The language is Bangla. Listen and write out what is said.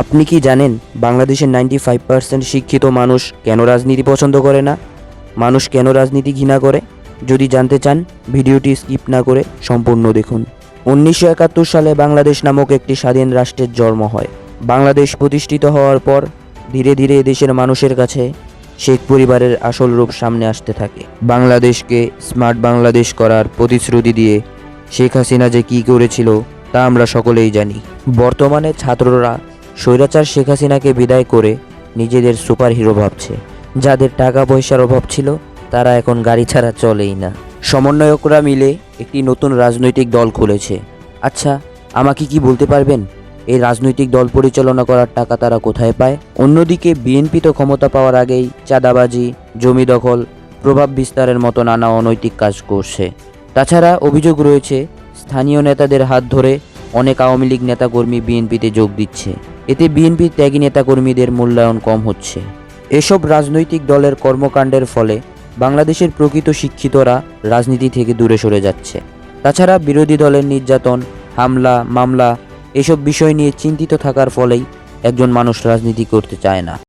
আপনি কি জানেন বাংলাদেশের নাইনটি ফাইভ পার্সেন্ট শিক্ষিত মানুষ কেন রাজনীতি পছন্দ করে না? মানুষ কেন রাজনীতি ঘৃণা করে? যদি জানতে চান, ভিডিওটি স্কিপ না করে সম্পূর্ণ দেখুন। উনিশশো একাত্তর সালে বাংলাদেশ নামক একটি স্বাধীন রাষ্ট্রের জন্ম হয়। বাংলাদেশ প্রতিষ্ঠিত হওয়ার পর ধীরে ধীরে দেশের মানুষের কাছে শেখ পরিবারের আসল রূপ সামনে আসতে থাকে। বাংলাদেশকে স্মার্ট বাংলাদেশ করার প্রতিশ্রুতি দিয়ে শেখ হাসিনা যে কী করেছিল তা আমরা সকলেই জানি। বর্তমানে ছাত্ররা স্বৈরাচার শেখ হাসিনাকে বিদায় করে নিজেদের সুপার হিরো ভাবছে। যাদের টাকা পয়সার অভাব ছিল, তারা এখন গাড়ি ছাড়া চলেই না। সমন্বয়করা মিলে একটি নতুন রাজনৈতিক দল খুলেছে। আচ্ছা আমাকে কি বলতে পারবেন? এই রাজনৈতিক দল পরিচালনা করার টাকা তারা কোথায় পায়? অন্যদিকে, বিএনপি তো ক্ষমতা পাওয়ার আগেই চাঁদাবাজি, জমি দখল, প্রভাব বিস্তারের মতো নানা অনৈতিক কাজ করছে। তাছাড়া অভিযোগ রয়েছে, স্থানীয় নেতাদের হাত ধরে অনেক আওয়ামী লীগ নেতাকর্মী বিএনপিতে যোগ দিচ্ছে। এতে বিএনপির ত্যাগী নেতাকর্মীদের মূল্যায়ন কম হচ্ছে। এসব রাজনৈতিক দলের কর্মকাণ্ডের ফলে বাংলাদেশের প্রকৃত শিক্ষিতরা রাজনীতি থেকে দূরে সরে যাচ্ছে। তাছাড়া বিরোধী দলের নির্যাতন, হামলা, মামলা, এসব বিষয় নিয়ে চিন্তিত থাকার ফলেই একজন মানুষ রাজনীতি করতে চায় না।